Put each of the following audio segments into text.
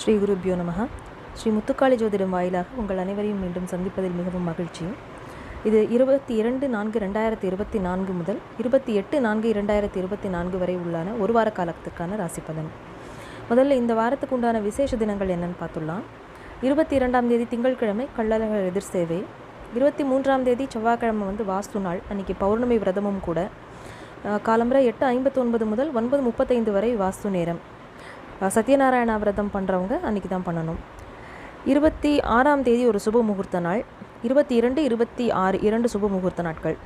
ஸ்ரீ குருபியோ நமக ஸ்ரீ முத்துக்காளி ஜோதிடம் வாயிலாக உங்கள் அனைவரையும் மீண்டும் சந்திப்பதில் மிகவும் மகிழ்ச்சியும். இது இருபத்தி இரண்டு நான்கு ரெண்டாயிரத்தி இருபத்தி நான்கு முதல் இருபத்தி எட்டு நான்கு இரண்டாயிரத்தி இருபத்தி நான்கு வரை உள்ளான ஒரு வார காலத்துக்கான ராசி பலன். முதல்ல இந்த வாரத்துக்கு உண்டான விசேஷ தினங்கள் என்னன்னு பார்த்துடலாம். இருபத்தி இரண்டாம் தேதி திங்கட்கிழமை கள்ளழகர் எதிர் சேவை. இருபத்தி மூன்றாம் தேதி செவ்வாய்க்கிழமை வந்து வாஸ்து நாள். அன்னைக்கு பௌர்ணமி விரதமும் கூட காலம்பரை எட்டு ஐம்பத்தி ஒன்பது முதல் ஒன்பது முப்பத்தைந்து வரை வாஸ்து நேரம். சத்யநாராயண சத்யநாராயணா விரதம் பண்ணுறவங்க அன்றைக்கி தான் பண்ணணும். இருபத்தி ஆறாம் தேதி ஒரு சுப முகூர்த்த நாள். இருபத்தி இரண்டு இருபத்தி ஆறு இரண்டு சுப முகூர்த்த நாட்கள்.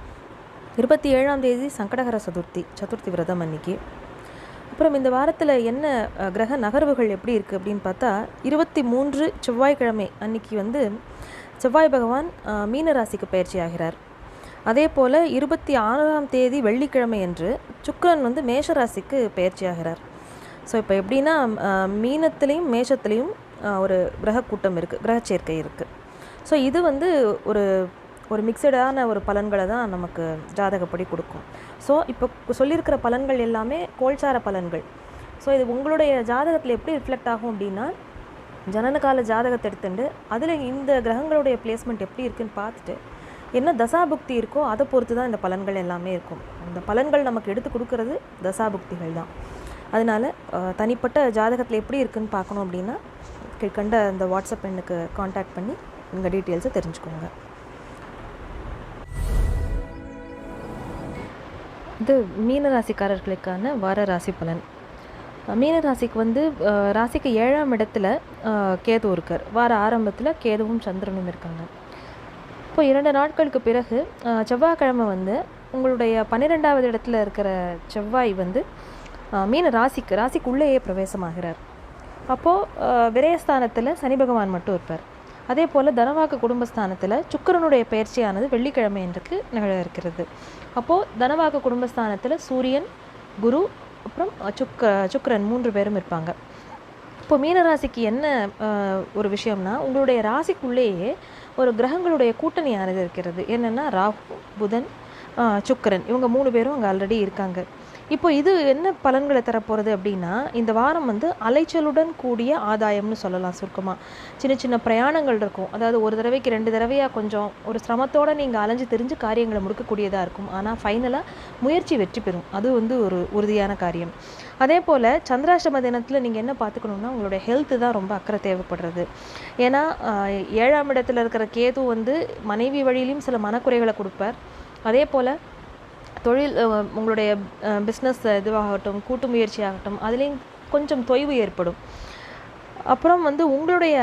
இருபத்தி ஏழாம் தேதி சங்கடகர சதுர்த்தி சதுர்த்தி விரதம் அன்னைக்கு. அப்புறம் இந்த வாரத்தில் என்ன கிரக நகர்வுகள் எப்படி இருக்குது அப்படின்னு பார்த்தா இருபத்தி மூன்று செவ்வாய்க்கிழமை அன்னைக்கு வந்து செவ்வாய் பகவான் மீனராசிக்கு மீன ராசிக்கு பயிற்சி ஆகிறார். அதே போல் இருபத்தி ஆறாம் தேதி வெள்ளிக்கிழமை அன்று சுக்கரன் வந்து மேஷராசிக்கு பயிற்சியாகிறார் ஸோ இப்போ எப்படின்னா மீனத்துலேயும் மேஷத்துலேயும் ஒரு கிரக கூட்டம் இருக்குது கிரக சேர்க்கை இருக்குது ஸோ இது வந்து ஒரு ஒரு மிக்சடான ஒரு பலன்களை தான் நமக்கு ஜாதகப்படி கொடுக்கும். ஸோ இப்போ சொல்லியிருக்கிற பலன்கள் எல்லாமே கோல்சார பலன்கள். ஸோ இது உங்களுடைய ஜாதகத்தில் எப்படி ரிஃப்ளெக்ட் ஆகும் அப்படின்னா ஜனனகால ஜாதகத்தை எடுத்துட்டு அதில் இந்த கிரகங்களுடைய பிளேஸ்மெண்ட் எப்படி இருக்குன்னு பார்த்துட்டு என்ன தசாபுக்தி இருக்கோ அதை பொறுத்து தான் இந்த பலன்கள் எல்லாமே இருக்கும். இந்த பலன்கள் நமக்கு எடுத்து கொடுக்கறது தசாபுக்திகள் தான். அதனால் தனிப்பட்ட ஜாதகத்தில் எப்படி இருக்குன்னு பார்க்கணும் அப்படின்னா கீழ்கண்ட இந்த வாட்ஸ்அப் எண்ணுக்கு காண்டாக்ட் பண்ணி உங்கள் டீட்டெயில்ஸை தெரிஞ்சுக்கோங்க. இது மீன ராசிக்காரர்களுக்கான வார ராசி பலன். மீன ராசிக்கு வந்து ராசிக்கு ஏழாம் இடத்துல கேது இருக்கார். வார ஆரம்பத்தில் கேதுவும் சந்திரனும் இருக்காங்க. இப்போ இரண்டு நாட்களுக்கு பிறகு செவ்வாய்க்கிழமை வந்து உங்களுடைய பன்னிரெண்டாவது இடத்துல இருக்கிற செவ்வாய் வந்து அஹ், மீன ராசிக்கு ராசிக்குள்ளேயே பிரவேசமாகிறார். அப்போது விரயஸ்தானத்தில் சனி பகவான் மட்டும் இருப்பார். அதே போல் தனவாக்கு குடும்பஸ்தானத்தில் சுக்கிரனுடைய பயிற்சியானது வெள்ளிக்கிழமை என்றுக்கு நிகழ இருக்கிறது. அப்போது தனவாக்கு குடும்பஸ்தானத்தில் சூரியன் குரு அப்புறம் சுக்க சுக்கரன் மூன்று பேரும் இருப்பாங்க. இப்போ மீனராசிக்கு என்ன ஒரு விஷயம்னா உங்களுடைய ராசிக்குள்ளேயே ஒரு கிரகங்களுடைய கூட்டணி இருக்கிறது என்னென்னா ராகு புதன் சுக்கரன் சுக்கிரன். இவங்க மூணு பேரும் அங்கே ஆல்ரெடி இருக்காங்க. இப்போ இது என்ன பலன்களை தரப்போகிறது அப்படின்னா இந்த வாரம் வந்து அலைச்சலுடன் கூடிய ஆதாயம்னு சொல்லலாம் சுருக்கமாக சின்ன சின்ன பிரயாணங்கள் இருக்கும். அதாவது ஒரு தடவைக்கு ரெண்டு தடவையாக கொஞ்சம் ஒரு சிரமத்தோடு நீங்கள் அலைஞ்சு தெரிஞ்சு காரியங்களை முடிக்கக்கூடியதாக இருக்கும். ஆனால் ஃபைனலாக முயற்சி வெற்றி பெறும். அது வந்து ஒரு உறுதியான காரியம். அதே போல் சந்திராஷ்டம தினத்தில் நீங்கள் என்ன பார்த்துக்கணுன்னா உங்களுடைய ஹெல்த்து தான் ரொம்ப அக்கறை தேவைப்படுறது. ஏன்னா ஏழாம் இடத்துல இருக்கிற கேது வந்து மனைவி வழியிலையும் சில மனக்குறைகளை கொடுப்பார். அதே போல் தொழில் உங்களுடைய பிஸ்னஸ் இதுவாகட்டும் கூட்டு முயற்சி ஆகட்டும் அதுலேயும் கொஞ்சம் தொய்வு ஏற்படும். அப்புறம் வந்து உங்களுடைய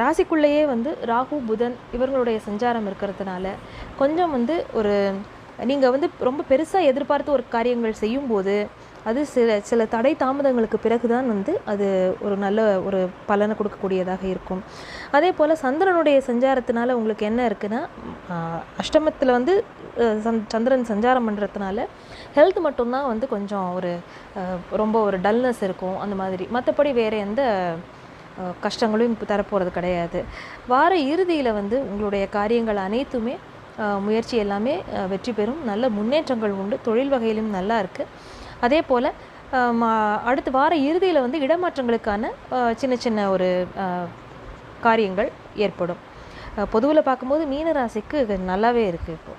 ராசிக்குள்ளேயே வந்து ராகு புதன் இவர்களுடைய சஞ்சாரம் இருக்கிறதுனால கொஞ்சம் வந்து ஒரு நீங்கள் வந்து ரொம்ப பெருசாக எதிர்பார்த்து ஒரு காரியங்கள் செய்யும்போது அது சில சில தடை தாமதங்களுக்கு பிறகுதான் வந்து அது ஒரு நல்ல ஒரு பலனை கொடுக்கக்கூடியதாக இருக்கும். அதே போல் சந்திரனுடைய சஞ்சாரத்தினால உங்களுக்கு என்ன இருக்குன்னா அஷ்டமத்தில் வந்து சந்திரன் சஞ்சாரம் பண்ணுறதுனால ஹெல்த் மட்டும்தான் வந்து கொஞ்சம் ஒரு ரொம்ப ஒரு டல்னஸ் இருக்கும் அந்த மாதிரி. மற்றபடி வேறு எந்த கஷ்டங்களும் இப்போ தரப்போகிறது கிடையாது. வார இறுதியில் வந்து உங்களுடைய காரியங்கள் அனைத்துமே முயற்சி எல்லாமே வெற்றி பெறும். நல்ல முன்னேற்றங்கள் உண்டு. தொழில் வகையிலும் நல்லா இருக்குது அதே போல் அடுத்த வார இறுதியில் வந்து இடமாற்றங்களுக்கான சின்ன சின்ன ஒரு காரியங்கள் ஏற்படும். பொதுவில் பார்க்கும்போது மீனராசிக்கு நல்லாவே இருக்குது இப்போ.